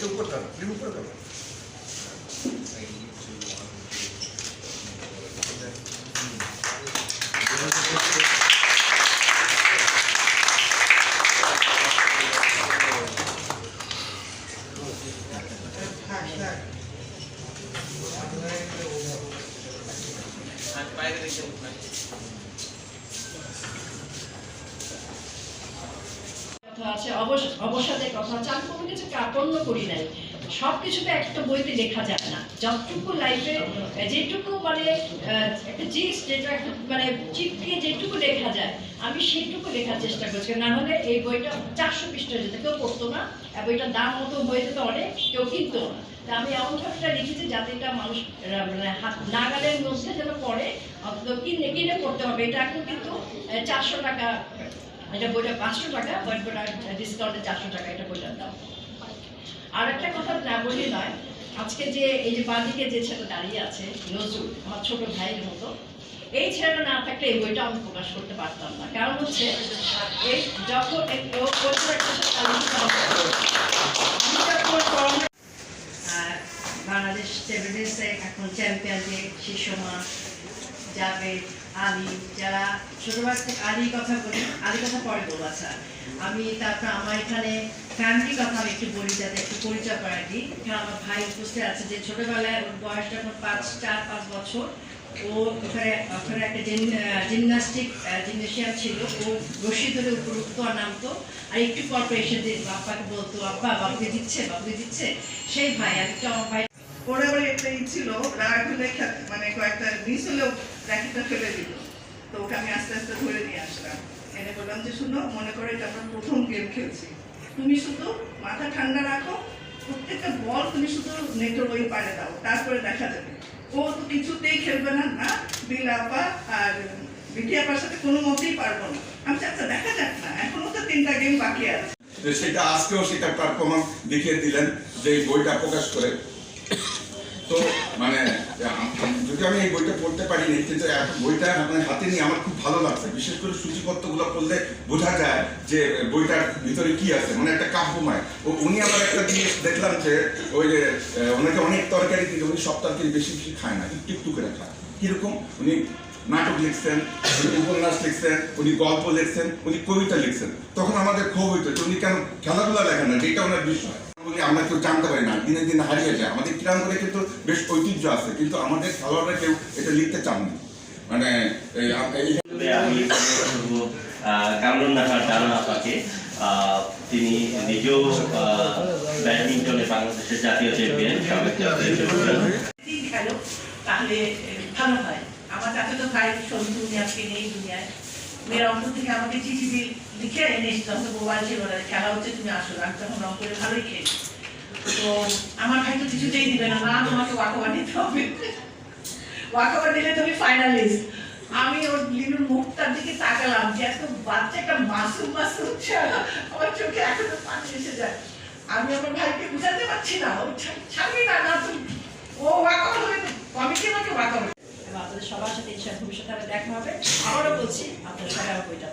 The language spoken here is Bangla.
বইটা উপর দাও রিমুভ করে দাও কথা আছে অবস- অবসাদের কথা আছে। আমি কোনো কিছু কাপড় করি নাই। সব কিছু তো একটা বইতে লেখা যায় না। যতটুকু লাইফে যেটুকু মানে একটা জিনিস যেটা একটা মানে চিপকে যেটুকু লেখা যায়, আমি সেইটুকু লেখার চেষ্টা করছি। না হলে এই বইটা চারশো পৃষ্ঠা যেতে কেউ পড়তো না আর বইটার দাম মতো বইতে তো অনেক, কেউ কিনতো না। তা আমি এমন ভাবে লিখেছি যাতে এটা মানুষ মানে নাগালের মধ্যে যেন পড়ে, অন্তত কিনে কিনে পড়তে হবে। এটা এখন কিন্তু চারশো টাকা এটা বইটা পাঁচশো টাকা বাট বইটা ডিসকাউন্টে চারশো টাকা এটা বইটার দাম। আর একটা কথা না বলি নয়, আজকে যে এই যে বাঁদিকে যে ছেলে দাঁড়িয়ে আছে, নজরুল, আমার ছোট ভাইয়ের মতো, এই ছেলেটা না থাকলে এই বইটা আমি প্রকাশ করতে পারতাম না। কারণ হচ্ছে, এই যখন বাংলাদেশ টেবিল টেনিসে এখন চ্যাম্পিয়ন যে শিশুমা যাবে আলী যারা ছোটবেলা থেকে আলীর কথা বলি আলীর কথা পরে বলব আচ্ছা। আমি তারপর আমার এখানে ফ্যামিলি কথা আমি একটু বলি, যাতে একটু পরিচয় করাই দিই। আমার ভাই উপস্থিত আছে যে ছোটবেলায় ওর বয়স যখন পাঁচ, চার, পাঁচ বছর, ও ওখানে ওখানে একটা জিমনাস্টিক জিমনেশিয়াম ছিল ও রশি ধরে উপর উঠতো আর নামতো। আর একটু পর এসে বাপ্পাকে বলতো, আব্বা বাবুকে দিচ্ছে বাবুকে দিচ্ছে। সেই ভাই, আর একটু আমার ভাই ওরা একটা ই রাগ হলে মানে কয়েকটা মিস হলেও র্যাকেটটা ফেলে দিল। তো ওকে আমি আস্তে আস্তে ধরে নিয়ে আসলাম। এনে বললাম যে, শুনো, মনে করো এটা আমরা প্রথম গেম খেলছি। তুমি শুধু মাথা ঠান্ডা রাখো, প্রত্যেকটা বল তুমি শুধু নেটের ওই পারে দাও, তারপরে দেখা যাবে। ও তো কিছুতেই খেলবে না না? বিলাপা আর বিটিয়াপার সাথে কোনো মতেই পারব না। আমি আচ্ছা দেখা যাক না, এখনও তো তিনটা গেম বাকি আছে। সেটা আজকেও সেটা প্রমাণ দেখিয়ে দিলেন যে বইটা প্রকাশ করে। তো মানে যদি আমি এই বইটা পড়তে পারিনি, কিন্তু এখন বইটা আপনার হাতে নিয়ে আমার খুব ভালো লাগছে। বিশেষ করে সূচিপত্রগুলো পড়লে বোঝা যায় যে বইটার ভিতরে কি আছে মানে একটা কাব্যময়। ও, উনি আবার একটা জিনিস দেখলাম যে, ওই যে ওনাকে অনেক তরকারি কিন্তু উনি সব তরকারি বেশি বেশি খায় না, একটু একটু করে খায়। কীরকম? উনি নাটক লিখছেন, উনি উপন্যাস লিখছেন, উনি গল্প লিখছেন, উনি কবিতা লিখছেন। তখন আমাদের ক্ষোভ হইতো উনি কেন খেলাধুলা লেখেন না, যেটা ওনার বিষয়। আমরা কেউ জানতে পারি না দিনে দিনে হারিয়ে যায়। আমাদের ক্রীড়া করে কিন্তু বেশ ঐতিহ্য আছে কিন্তু আমাদের খেলোয়াড়রা কেউ এটা লিখতে চাননি। মানে আমি কামরুন নাহার আপাকে তিনি নিজেও আহ, ব্যাডমিন্টনে বাংলাদেশের জাতীয় চ্যাম্পিয়ন তাহলে ভালো হয়। আমার চাচা তো উনি আজকে নেই দুনিয়ায় মেয়ের অঙ্ক থেকে আমাকে চিঠি দিয়ে লিখে এনে এসে তখন তো মোবাইল ছিল না। খেলা হচ্ছে, তুমি আসো আমি তখন রং করে ভালোই খেয়েছি তো আমার ভাই তো কিছুতেই দিবে না। না তোমাকে ওয়াকওয়া দিতে হবে ওয়াকওয়া দিলে তুমি ফাইনালিস্ট আমি ওর লিনুর মুখটার দিকে তাকালাম যে এত বাচ্চা একটা মাসুম মাসুম আমার চোখে এখনও পানি এসে যায়। আমি আমার ভাইকে বুঝাতে পারছি না। ও ছাড়বি না না ও ওয়াকওয়া হবে কমিটি আমাকে ওয়াকওয়া দেখা হবে। আবারও বলছি আপনার সবাই বইটা